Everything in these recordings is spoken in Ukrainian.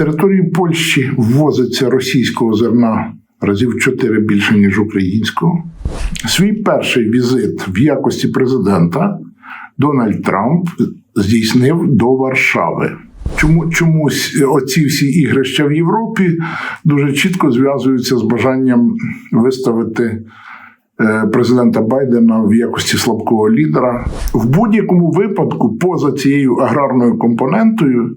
територію Польщі ввозиться російського зерна разів чотири більше, ніж українського. Свій перший візит в якості президента Дональд Трамп здійснив до Варшави. Чому чомусь оці всі ігрища в Європі дуже чітко зв'язуються з бажанням виставити е, президента Байдена в якості слабкого лідера. В будь-якому випадку, поза цією аграрною компонентою,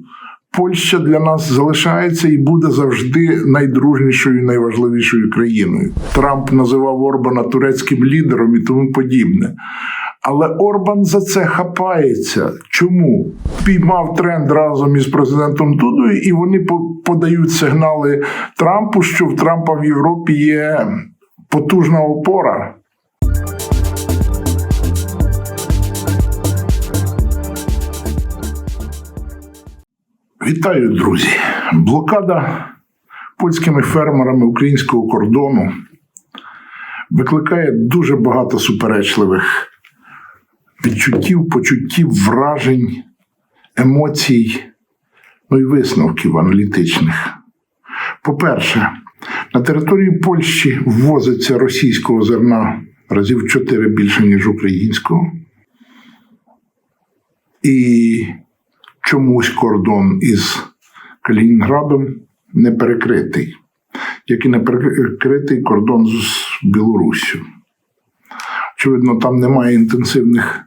Польща для нас залишається і буде завжди найдружнішою, найважливішою країною. Трамп називав Орбана турецьким лідером і тому подібне. Але Орбан за це хапається. Чому? Піймав тренд разом із президентом Дудою, і вони по- подають сигнали Трампу, що в Трампа в Європі є потужна опора. Вітаю, друзі! Блокада польськими фермерами українського кордону викликає дуже багато суперечливих відчуттів, почуттів, вражень, емоцій, ну і висновків аналітичних. По-перше, на території Польщі ввозиться російського зерна разів чотири більше, ніж українського. І чомусь кордон із Калінінградом не перекритий, як і не перекритий кордон з Білоруссю. Очевидно, там немає інтенсивних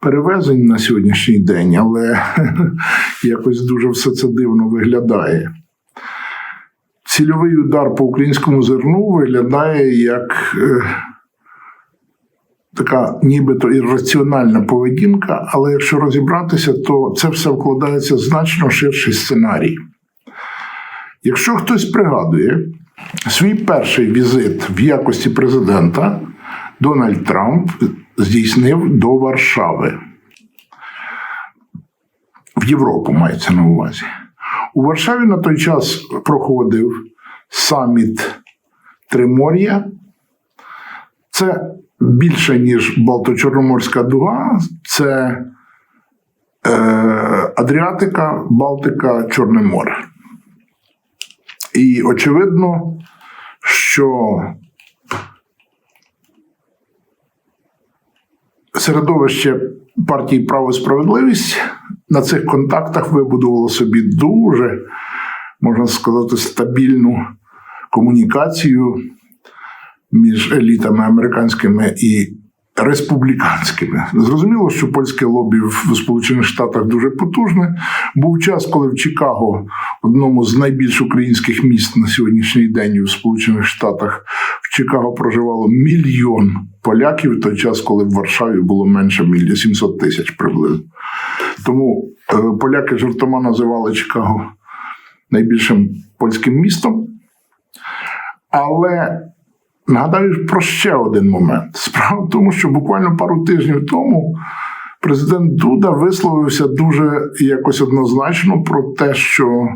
перевезень на сьогоднішній день, але якось дуже все це дивно виглядає. Цільовий удар по українському зерну виглядає як е, така нібито ірраціональна поведінка, але якщо розібратися, то це все вкладається в значно ширший сценарій. Якщо хтось пригадує свій перший візит в якості президента, Дональд Трамп здійснив до Варшави. В Європу мається на увазі. У Варшаві на той час проходив саміт Тримор'я. Це більше, ніж Балто-Чорноморська дуга, це е, Адріатика, Балтика, Чорне море. І очевидно, що середовище партії Право і справедливість на цих контактах вибудувало собі дуже, можна сказати, стабільну комунікацію між елітами американськими і республіканськими. Зрозуміло, що польське лобі в Сполучених Штатах дуже потужне. Був час, коли в Чикаго, одному з найбільш українських міст на сьогоднішній день в Сполучених Штатах, в Чикаго проживало мільйон поляків, в той час, коли в Варшаві було менше мільйон 700 тисяч приблизно. Тому е, поляки жартома називали Чикаго найбільшим польським містом. Але нагадаю про ще один момент. Справа в тому, що буквально пару тижнів тому президент Дуда висловився дуже якось однозначно про те, що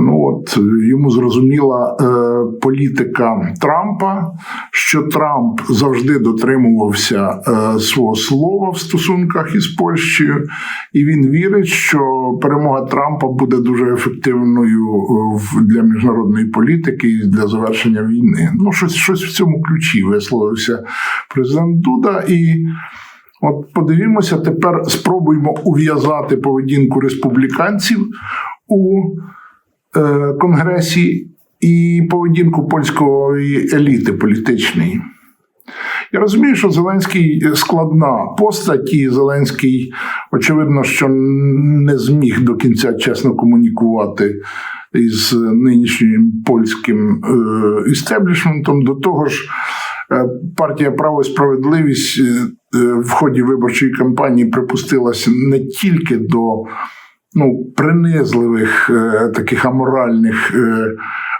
ну от, йому зрозуміла е, політика Трампа, що Трамп завжди дотримувався е, свого слова в стосунках із Польщею, і він вірить, що перемога Трампа буде дуже ефективною е, для міжнародної політики і для завершення війни. Ну, щось, щось в цьому ключі висловився президент Дуда. І от подивімося, тепер спробуємо ув'язати поведінку республіканців у е, Конгресі і поведінку польської еліти політичної. Я розумію, що Зеленський складна постать, і Зеленський, очевидно, що не зміг до кінця чесно комунікувати із нинішнім польським е, істеблішментом. До того ж, е, партія Право і справедливість е, е, в ході виборчої кампанії припустилася не тільки до ну, принизливих е, таких аморальних е,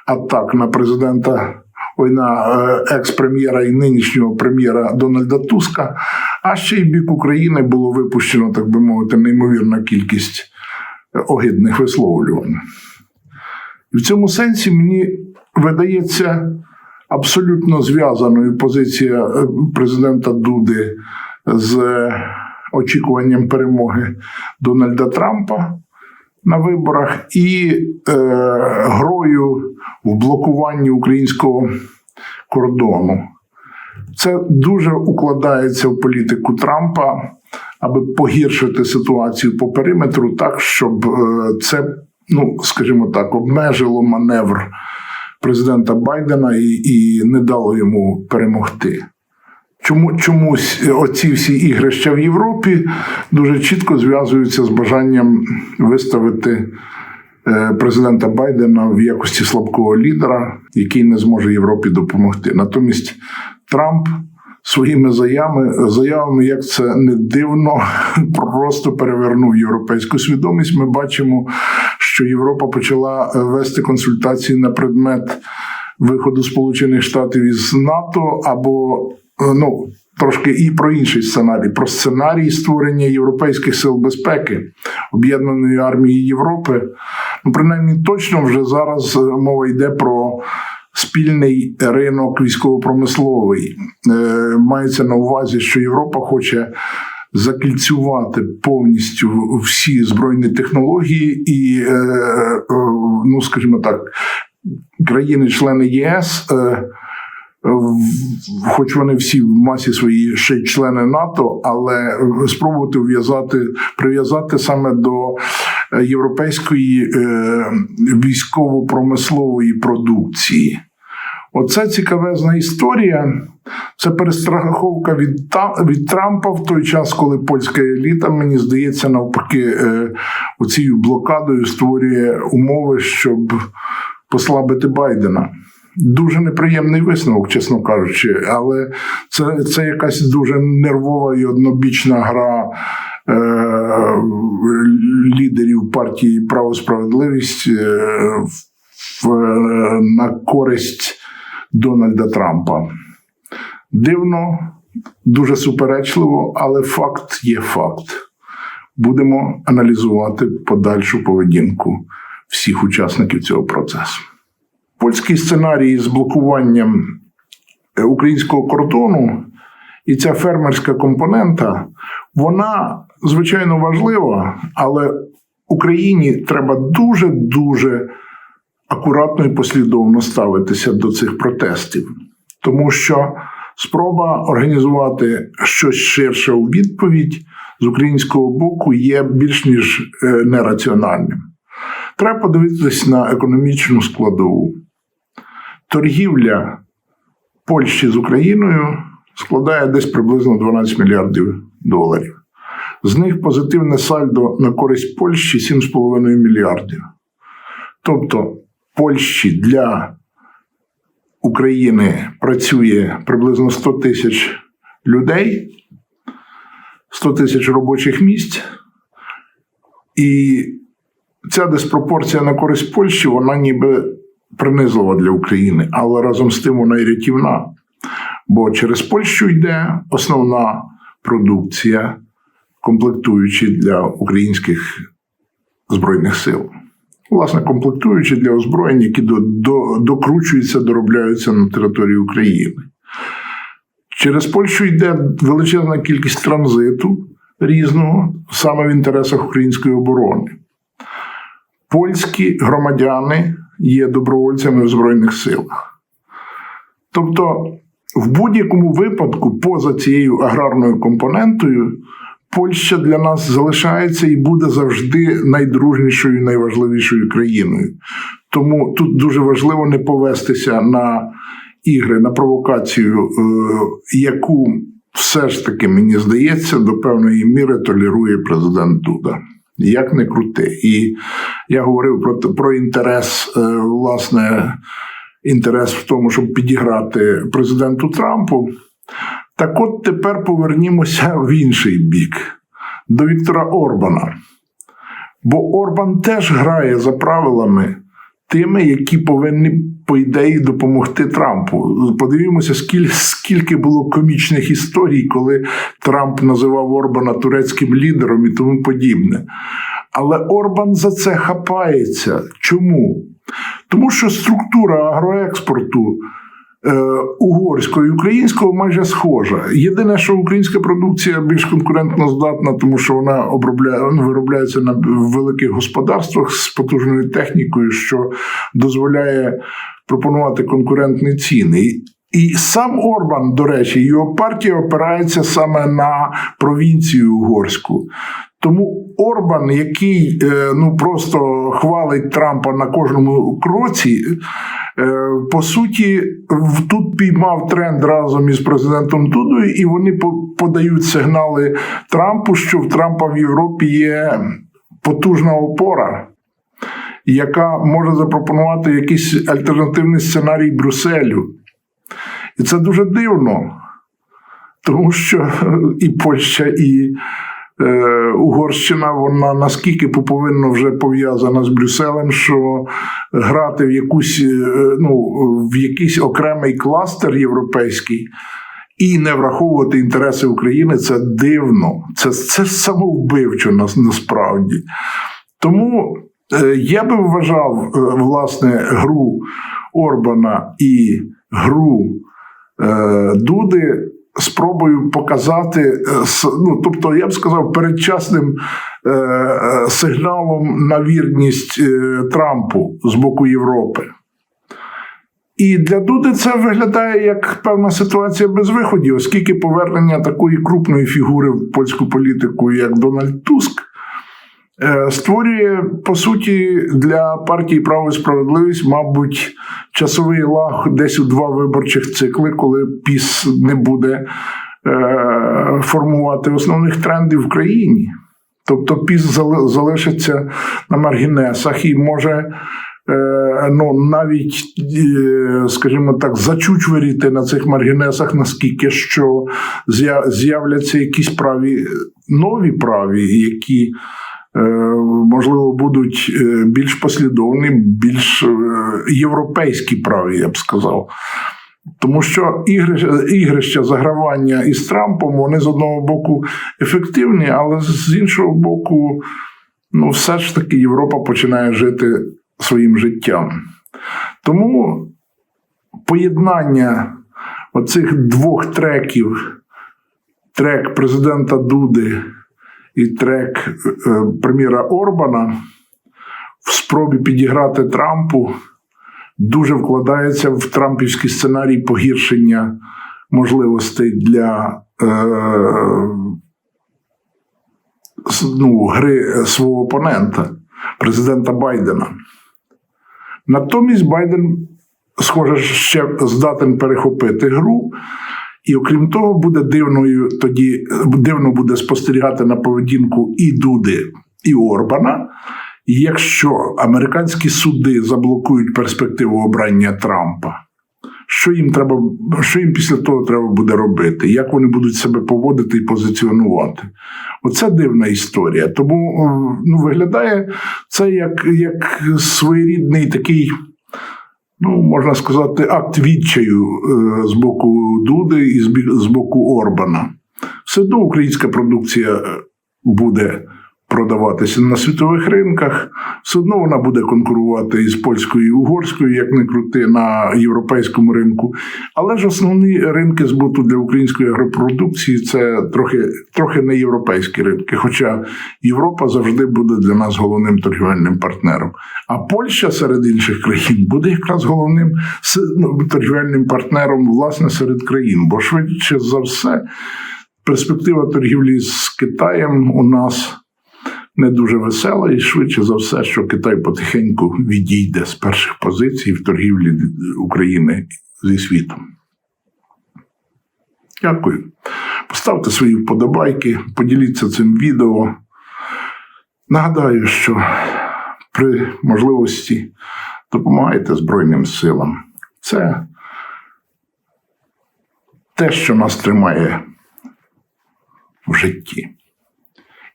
атак на президента. Ой, на е, екс-прем'єра і нинішнього прем'єра Дональда Туска, а ще й бік України було випущено, так би мовити, неймовірна кількість огидних висловлювань. І в цьому сенсі мені видається абсолютно зв'язаною позиція президента Дуди з очікуванням перемоги Дональда Трампа. На виборах і е, грою в блокуванні українського кордону. Це дуже укладається в політику Трампа, аби погіршити ситуацію по периметру, так щоб е, це, ну скажімо так, обмежило маневр президента Байдена і, і не дало йому перемогти. Чому чомусь оці всі ігрища в Європі дуже чітко зв'язуються з бажанням виставити е, президента Байдена в якості слабкого лідера, який не зможе Європі допомогти. Натомість Трамп своїми заявами, заявами, як це не дивно, просто перевернув європейську свідомість. Ми бачимо, що Європа почала вести консультації на предмет виходу Сполучених Штатів із НАТО або ну. Трошки і про інший сценарій, про сценарій створення європейських сил безпеки об'єднаної армії Європи. Ну, принаймні, точно вже зараз мова йде про спільний ринок військово-промисловий. Е, мається на увазі, що Європа хоче закільцювати повністю всі збройні технології, і, е, е, ну скажімо так, країни-члени ЄС. Хоч вони всі в масі свої ще й члени НАТО, але спробувати в'язати прив'язати саме до європейської військово-промислової продукції. Оце цікавезна історія. Це перестраховка від від Трампа в той час, коли польська еліта, мені здається, навпаки, е, оцією блокадою створює умови, щоб послабити Байдена. Дуже неприємний висновок, чесно кажучи, але це це якась дуже нервова і однобічна гра е, лідерів партії Право справедливість е, в, на користь Дональда Трампа. Дивно, дуже суперечливо, але факт є факт. Будемо аналізувати подальшу поведінку всіх учасників цього процесу. Польський сценарій з блокуванням е, українського кордону і ця фермерська компонента, вона звичайно важлива, але Україні треба дуже дуже акуратно і послідовно ставитися до цих протестів, тому що спроба організувати щось ширше у відповідь з українського боку є більш ніж е, нераціональним. Треба подивитися на економічну складову. Торгівля Польщі з Україною складає десь приблизно 12 мільярдів доларів. З них позитивне сальдо на користь Польщі 7,5 мільярдів. Тобто Польщі для України працює приблизно 100 тисяч людей, 100 тисяч робочих місць, і ця диспропорція на користь Польщі, вона ніби принизлива для України, але разом з тим вона і рятівна. Бо через Польщу йде основна продукція, комплектуючи для українських збройних сил власне комплектуючі для озброєнь, які до, до, докручуються, доробляються на території України. Через Польщу йде величезна кількість транзиту різного саме в інтересах української оборони. Польські громадяни є добровольцями в Збройних силах. Тобто, в будь-якому випадку, поза цією аграрною компонентою, Польща для нас залишається і буде завжди найдружнішою, найважливішою країною. Тому тут дуже важливо не повестися на ігри, на провокацію, е, яку все ж таки мені здається до певної міри толерує президент Дуда. Як не крути. І я говорив про про інтерес, е, власне, інтерес в тому, щоб підіграти президенту Трампу. Так от тепер повернімося в інший бік до Віктора Орбана. Бо Орбан теж грає за правилами тими, які повинні, по ідеї, допомогти Трампу. Подивімося, скільки, скільки було комічних історій, коли Трамп називав Орбана турецьким лідером і тому подібне. Але Орбан за це хапається. Чому? Тому що структура агроекспорту угорського і українського майже схожа. Єдине, що українська продукція більш конкурентно здатна, тому що вона обробляє, ну, виробляється на великих господарствах з потужною технікою, що дозволяє пропонувати конкурентні ціни. І сам Орбан, до речі, його партія опирається саме на провінцію угорську. Тому Орбан, який е, ну просто хвалить Трампа на кожному кроці, е, по суті, тут піймав тренд разом із президентом Дудою, і вони подають сигнали Трампу, що в Трампа в Європі є потужна опора, яка може запропонувати якийсь альтернативний сценарій Брюсселю. І це дуже дивно, тому що і Польща, і Угорщина, вона наскільки повинна вже пов'язана з Брюсселем, що грати в якусь е, ну, в якийсь окремий кластер європейський. І не враховувати інтереси України це дивно, це, це самовбивчо нас насправді. Тому е, я би вважав е, власне гру Орбана і гру е, Дуди спробою показати, е, ну тобто, я б сказав, передчасним е, е, сигналом на вірність Трампу з боку Європи. І для Дуди це виглядає як певна ситуація без виходів, оскільки повернення такої крупної фігури в польську політику, як Дональд Туск, створює по суті для партії право і справедливість, мабуть, часовий лаг десь у два виборчих цикли, коли піс не буде е, формувати основних трендів в країні. Тобто піс залишиться на маргінесах і може. е, Ну, навіть, е, скажімо так, зачучверіти на цих маргінесах, наскільки що з'являться якісь праві, нові праві, які е, можливо, будуть е, більш послідовні, більш е, європейські праві, я б сказав. Тому що ігри, ігрища загравання із Трампом, вони з одного боку ефективні, але з іншого боку, ну, все ж таки Європа починає жити своїм життям. Тому поєднання оцих двох треків: трек президента Дуди і трек е, прем'єра Орбана в спробі підіграти Трампу дуже вкладається в трампівський сценарій погіршення можливостей для е, ну, гри свого опонента, президента Байдена. Натомість Байден, схоже, ще здатен перехопити гру. І окрім того, буде дивною тоді дивно буде спостерігати на поведінку і Дуди, і Орбана. Якщо американські суди заблокують перспективу обрання Трампа, що їм треба, що їм після того треба буде робити? Як вони будуть себе поводити і позиціонувати? Оце дивна історія. Тому ну, виглядає це як, як своєрідний такий ну, можна сказати, акт відчаю е, з боку Дуди і з боку Орбана. Все одно українська продукція е, буде продаватися на світових ринках, все одно вона буде конкурувати із польською і угорською, як не крути, на європейському ринку. Але ж основні ринки збуту для української агропродукції це трохи, трохи не європейські ринки. Хоча Європа завжди буде для нас головним торгівельним партнером. А Польща серед інших країн буде якраз головним ну, торгівельним партнером власне серед країн. Бо швидше за все, перспектива торгівлі з Китаєм у нас не дуже весела, і швидше за все, що Китай потихеньку відійде з перших позицій в торгівлі України зі світом. Дякую. Поставте свої вподобайки, поділіться цим відео. Нагадаю, що при можливості допомагайте Збройним силам. Це те, що нас тримає в житті,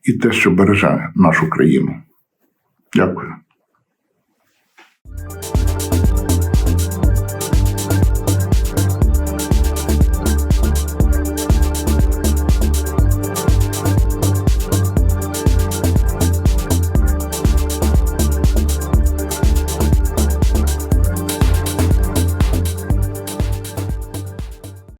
і те, що береже нашу країну. Дякую.